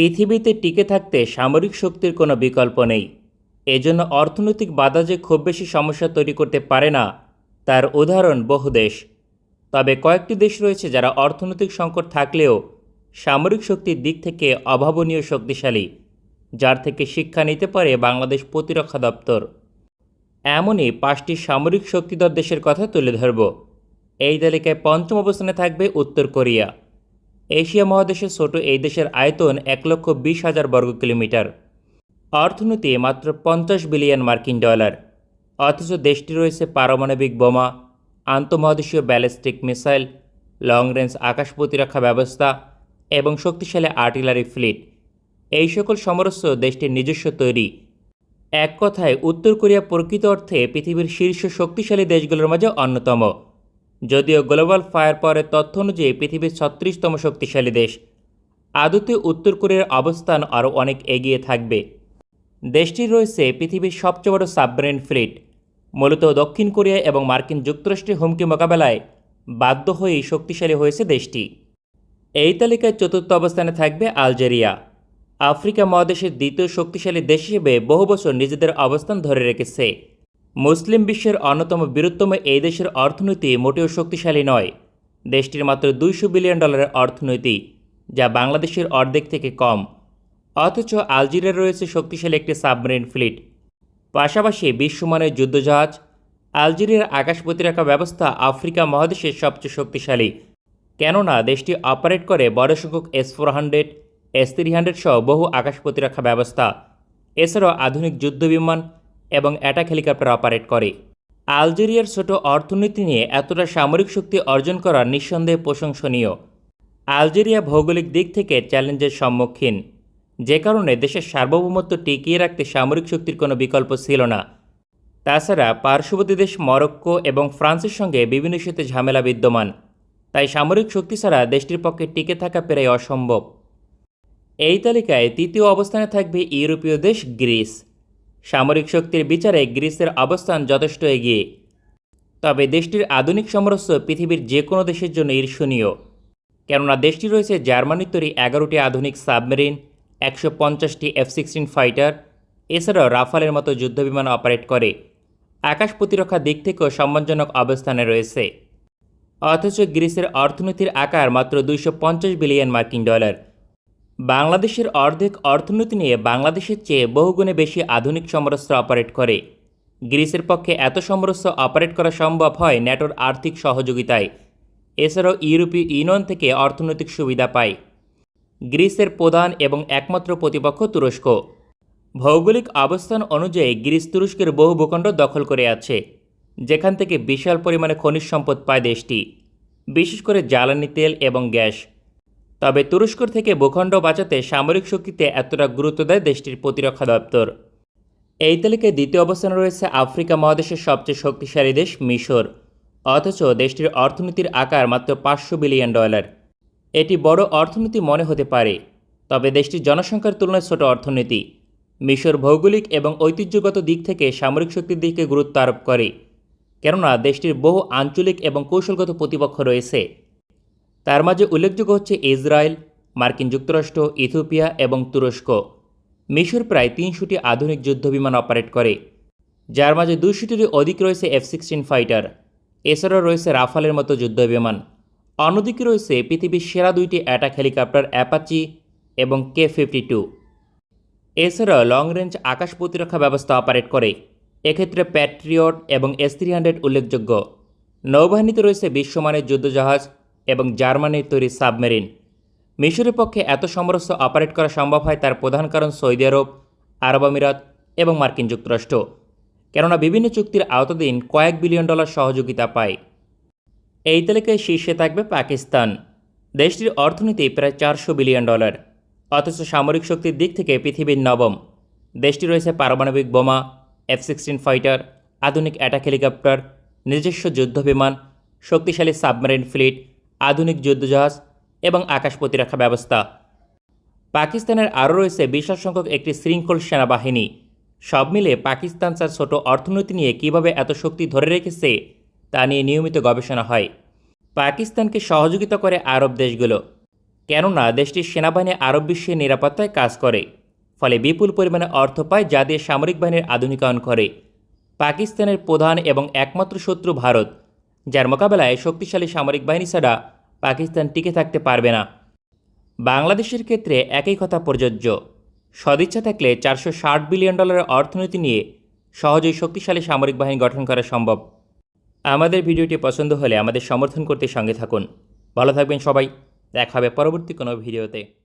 পৃথিবীতে টিকে থাকতে সামরিক শক্তির কোনো বিকল্প নেই। এজন্য অর্থনৈতিক বাধা যে খুব বেশি সমস্যা তৈরি করতে পারে না, তার উদাহরণ বহু দেশ। তবে কয়েকটি দেশ রয়েছে যারা অর্থনৈতিক সংকট থাকলেও সামরিক শক্তির দিক থেকে অভাবনীয় শক্তিশালী, যার থেকে শিক্ষা নিতে পারে বাংলাদেশ প্রতিরক্ষা দপ্তর। এমনই পাঁচটি সামরিক শক্তিধর দেশের কথা তুলে ধরব। এই তালিকায় পঞ্চম অবস্থানে থাকবে উত্তর কোরিয়া। এশিয়া মহাদেশের ছোট এই দেশের আয়তন এক লক্ষ বিশ হাজার বর্গ কিলোমিটার। অর্থনীতি মাত্র পঞ্চাশ বিলিয়ন মার্কিন ডলার। অথচ দেশটি রয়েছে পারমাণবিক বোমা, আন্তঃমহাদেশীয় ব্যালিস্টিক মিসাইল লং রেঞ্জ আকাশ প্রতিরক্ষা ব্যবস্থা এবং শক্তিশালী আর্টিলারি ফ্লিট। এই সকল সমরস্য দেশটির নিজস্ব তৈরি। এক কথায়, উত্তর কোরিয়া প্রকৃত অর্থে পৃথিবীর শীর্ষ শক্তিশালী দেশগুলোর মাঝে অন্যতম। যদিও গ্লোবাল ফায়ার পাওয়ারের তথ্য অনুযায়ী পৃথিবীর ছত্রিশতম শক্তিশালী দেশ। আদতে উত্তর কোরিয়ার অবস্থান আরও অনেক এগিয়ে থাকবে। দেশটির রয়েছে পৃথিবীর সবচেয়ে বড় সাবমেরিন ফ্লিট। মূলত দক্ষিণ কোরিয়া এবং মার্কিন যুক্তরাষ্ট্রের হুমকি মোকাবেলায় বাধ্য হয়েই শক্তিশালী হয়েছে দেশটি। এই তালিকায় চতুর্থ অবস্থানে থাকবে আলজেরিয়া। আফ্রিকা মহাদেশের দ্বিতীয় শক্তিশালী দেশ হিসেবে বহু বছর নিজেদের অবস্থান ধরে রেখেছে। মুসলিম বিশ্বের অন্যতম বৃহত্তম এই দেশের অর্থনীতি মোটেও শক্তিশালী নয়। দেশটির মাত্র দুইশো বিলিয়ন ডলারের অর্থনীতি, যা বাংলাদেশের অর্ধেক থেকে কম। অথচ আলজেরিয়ার রয়েছে শক্তিশালী একটি সাবমেরিন ফ্লিট। পাশাপাশি বিশ্বমানের যুদ্ধজাহাজ, আলজেরিয়ার আকাশ প্রতিরক্ষা ব্যবস্থা আফ্রিকা মহাদেশের সবচেয়ে শক্তিশালী। কেননা, দেশটি অপারেট করে বড় সংখ্যক S four hundred S three hundred সহ বহু আকাশ প্রতিরক্ষা ব্যবস্থা। এছাড়াও আধুনিক যুদ্ধবিমান এবং অ্যাটাক হেলিকপ্টার অপারেট করে। আলজেরিয়ার ছোট অর্থনীতি নিয়ে এতটা সামরিক শক্তি অর্জন করা নিঃসন্দেহে প্রশংসনীয়। আলজেরিয়া ভৌগোলিক দিক থেকে চ্যালেঞ্জের সম্মুখীন। যে কারণে দেশের সার্বভৌমত্ব টিকিয়ে রাখতে সামরিক শক্তির কোনো বিকল্প ছিল না। তাছাড়া পার্শ্ববর্তী দেশ মরক্কো এবং ফ্রান্সের সঙ্গে বিভিন্ন ইস্যুতে ঝামেলা বিদ্যমান। তাই সামরিক শক্তি ছাড়া দেশটির পক্ষে টিকে থাকা প্রায় অসম্ভব। এই তালিকায় তৃতীয় অবস্থানে থাকবে ইউরোপীয় দেশ গ্রিস। সামরিক শক্তির বিচারে গ্রিসের অবস্থান যথেষ্ট এগিয়ে। তবে দেশটির আধুনিক সমরস্য পৃথিবীর যে কোনো দেশের জন্য ঈর্ষণীয়। কেননা দেশটি রয়েছে জার্মানির তৈরি এগারোটি আধুনিক সাবমেরিন, একশো পঞ্চাশটি এফ সিক্সটিন ফাইটার, এছাড়াও রাফালের মতো যুদ্ধবিমান অপারেট করে। আকাশ প্রতিরক্ষার দিক থেকেও সম্মানজনক অবস্থানে রয়েছে। অথচ গ্রিসের অর্থনীতির আকার মাত্র দুইশো পঞ্চাশ বিলিয়ন মার্কিন ডলার। বাংলাদেশের অর্ধেক অর্থনীতি নিয়ে বাংলাদেশের চেয়ে বহুগুণে বেশি আধুনিক সমরস্ত্র অপারেট করে। গ্রিসের পক্ষে এত সমরস্ত্র অপারেট করা সম্ভব হয় ন্যাটোর আর্থিক সহযোগিতায়। এছাড়াও ইউরোপীয় ইউনিয়ন থেকে অর্থনৈতিক সুবিধা পায়। গ্রিসের প্রধান এবং একমাত্র প্রতিপক্ষ তুরস্ক। ভৌগোলিক অবস্থান অনুযায়ী গ্রিস তুরস্কের বহু ভূখণ্ড দখল করে আছে, যেখান থেকে বিশাল পরিমাণে খনিজ সম্পদ পায় দেশটি। বিশেষ করে জ্বালানি তেল এবং গ্যাস। তবে তুরস্কর থেকে ভূখণ্ড বাঁচাতে সামরিক শক্তিতে এতটা গুরুত্ব দেয় দেশটির প্রতিরক্ষা দপ্তর। এই তালিকায় দ্বিতীয় অবস্থানে রয়েছে আফ্রিকা মহাদেশের সবচেয়ে শক্তিশালী দেশ মিশর। অথচ দেশটির অর্থনীতির আকার মাত্র পাঁচশো বিলিয়ন ডলার। এটি বড় অর্থনীতি মনে হতে পারে, তবে দেশটির জনসংখ্যার তুলনায় ছোট অর্থনীতি। মিশর ভৌগোলিক এবং ঐতিহ্যগত দিক থেকে সামরিক শক্তির দিকে গুরুত্ব আরোপ করে। কেননা, দেশটির বহু আঞ্চলিক এবং কৌশলগত প্রতিপক্ষ রয়েছে। তার মাঝে উল্লেখযোগ্য হচ্ছে ইসরায়েল, মার্কিন যুক্তরাষ্ট্র, ইথিওপিয়া এবং তুরস্ক। মিশর প্রায় তিনশোটি আধুনিক যুদ্ধবিমান অপারেট করে। যার মাঝে দুশোটিরও অধিক রয়েছে এফ সিক্সটিন ফাইটার। এছাড়াও রয়েছে রাফালের মতো যুদ্ধবিমান। অন্যদিকে রয়েছে পৃথিবীর সেরা দুইটি অ্যাটাক হেলিকপ্টার অ্যাপাচি এবং কে ফিফটি টু। এছাড়াও লং রেঞ্জ আকাশ প্রতিরক্ষা ব্যবস্থা অপারেট করে। এক্ষেত্রে প্যাট্রিয়ট এবং এস থ্রি হান্ড্রেড উল্লেখযোগ্য। নৌবাহিনীতে রয়েছে বিশ্বমানের যুদ্ধজাহাজ এবং জার্মানির তৈরি সাবমেরিন। মিশরের পক্ষে এত সমরস্য অপারেট করা সম্ভব হয় তার প্রধান কারণ সৌদি আরব আরব আমিরাত এবং মার্কিন যুক্তরাষ্ট্র। কেননা বিভিন্ন চুক্তির আওতাধীন কয়েক বিলিয়ন ডলার সহযোগিতা পায়। এই তালিকায় শীর্ষে থাকবে পাকিস্তান। দেশটির অর্থনীতি প্রায় চারশো বিলিয়ন ডলার। অথচ সামরিক শক্তির দিক থেকে পৃথিবীর নবম। দেশটি রয়েছে পারমাণবিক বোমা, এফ সিক্সটিন ফাইটার, আধুনিক অ্যাটাক হেলিকপ্টার, নিজস্ব যুদ্ধবিমান শক্তিশালী সাবমেরিন ফ্লিট আধুনিক যুদ্ধজাহাজ এবং আকাশ প্রতিরক্ষা ব্যবস্থা। পাকিস্তানের আরও রয়েছে বিশাল সংখ্যক একটি শৃঙ্খল সেনাবাহিনী। সব মিলে পাকিস্তান তার ছোট অর্থনীতি নিয়ে কীভাবে এত শক্তি ধরে রেখেছে তা নিয়ে নিয়মিত গবেষণা হয়। পাকিস্তানকে সহযোগিতা করে আরব দেশগুলো। কেননা দেশটির সেনাবাহিনী আরব বিশ্বের নিরাপত্তায় কাজ করে, ফলে বিপুল পরিমাণে অর্থ পায় যা দিয়ে সামরিক বাহিনীর আধুনিকায়ন করে। পাকিস্তানের প্রধান এবং একমাত্র শত্রু ভারত। যার মোকাবেলায় শক্তিশালী সামরিক বাহিনী ছাড়া পাকিস্তান টিকে থাকতে পারবে না। বাংলাদেশের ক্ষেত্রে একই কথা প্রযোজ্য। সদিচ্ছা থাকলে চারশো ষাট বিলিয়ন ডলারের অর্থনীতি নিয়ে সহজেই শক্তিশালী সামরিক বাহিনী গঠন করা সম্ভব। আমাদের ভিডিওটি পছন্দ হলে আমাদের সমর্থন করতে সঙ্গে থাকুন। ভালো থাকবেন সবাই। দেখা হবে পরবর্তী কোনো ভিডিওতে।